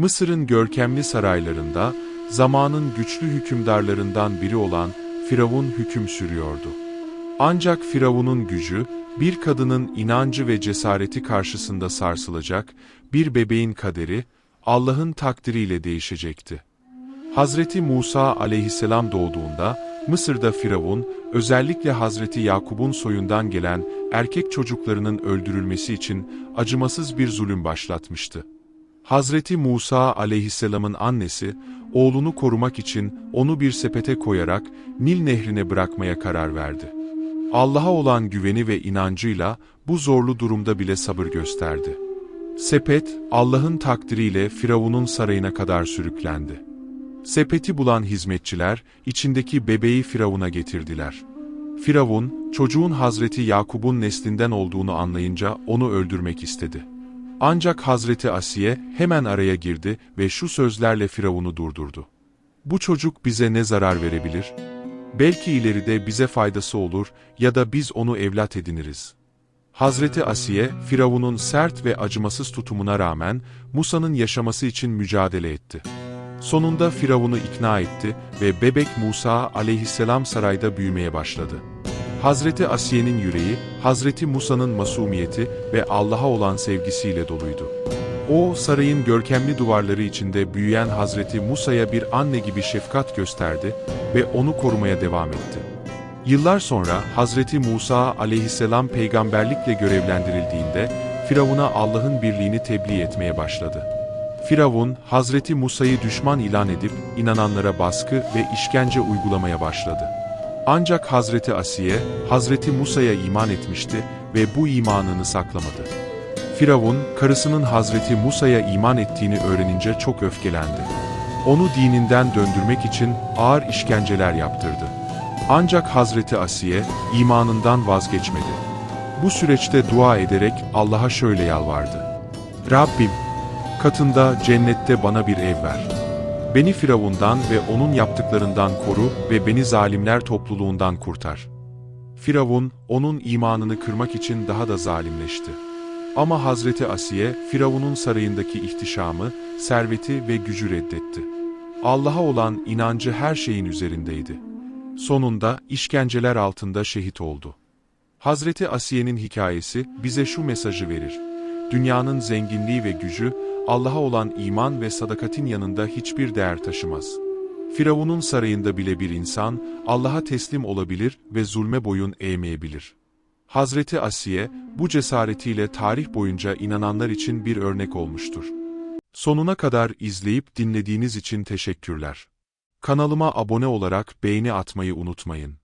Mısır'ın görkemli saraylarında, zamanın güçlü hükümdarlarından biri olan Firavun hüküm sürüyordu. Ancak Firavun'un gücü, bir kadının inancı ve cesareti karşısında sarsılacak, bir bebeğin kaderi, Allah'ın takdiriyle değişecekti. Hazreti Musa aleyhisselam doğduğunda, Mısır'da Firavun, özellikle Hazreti Yakub'un soyundan gelen erkek çocuklarının öldürülmesi için acımasız bir zulüm başlatmıştı. Hazreti Musa aleyhisselamın annesi, oğlunu korumak için onu bir sepete koyarak Nil nehrine bırakmaya karar verdi. Allah'a olan güveni ve inancıyla bu zorlu durumda bile sabır gösterdi. Sepet, Allah'ın takdiriyle Firavun'un sarayına kadar sürüklendi. Sepeti bulan hizmetçiler, içindeki bebeği Firavun'a getirdiler. Firavun, çocuğun Hazreti Yakub'un neslinden olduğunu anlayınca onu öldürmek istedi. Ancak Hazreti Asiye hemen araya girdi ve şu sözlerle Firavun'u durdurdu. Bu çocuk bize ne zarar verebilir? Belki ileride bize faydası olur ya da biz onu evlat ediniriz. Hazreti Asiye, Firavun'un sert ve acımasız tutumuna rağmen Musa'nın yaşaması için mücadele etti. Sonunda Firavun'u ikna etti ve bebek Musa aleyhisselam sarayda büyümeye başladı. Hazreti Asiye'nin yüreği, Hazreti Musa'nın masumiyeti ve Allah'a olan sevgisiyle doluydu. O, sarayın görkemli duvarları içinde büyüyen Hazreti Musa'ya bir anne gibi şefkat gösterdi ve onu korumaya devam etti. Yıllar sonra Hazreti Musa aleyhisselam peygamberlikle görevlendirildiğinde, Firavun'a Allah'ın birliğini tebliğ etmeye başladı. Firavun, Hazreti Musa'yı düşman ilan edip, inananlara baskı ve işkence uygulamaya başladı. Ancak Hazreti Asiye, Hazreti Musa'ya iman etmişti ve bu imanını saklamadı. Firavun, karısının Hazreti Musa'ya iman ettiğini öğrenince çok öfkelendi. Onu dininden döndürmek için ağır işkenceler yaptırdı. Ancak Hazreti Asiye, imanından vazgeçmedi. Bu süreçte dua ederek Allah'a şöyle yalvardı. Rabbim, katında cennette bana bir ev ver. Beni Firavundan ve onun yaptıklarından koru ve beni zalimler topluluğundan kurtar. Firavun, onun imanını kırmak için daha da zalimleşti. Ama Hazreti Asiye, Firavun'un sarayındaki ihtişamı, serveti ve gücü reddetti. Allah'a olan inancı her şeyin üzerindeydi. Sonunda işkenceler altında şehit oldu. Hazreti Asiye'nin hikayesi bize şu mesajı verir. Dünyanın zenginliği ve gücü, Allah'a olan iman ve sadakatin yanında hiçbir değer taşımaz. Firavun'un sarayında bile bir insan, Allah'a teslim olabilir ve zulme boyun eğmeyebilir. Hazreti Asiye, bu cesaretiyle tarih boyunca inananlar için bir örnek olmuştur. Sonuna kadar izleyip dinlediğiniz için teşekkürler. Kanalıma abone olarak beğeni atmayı unutmayın.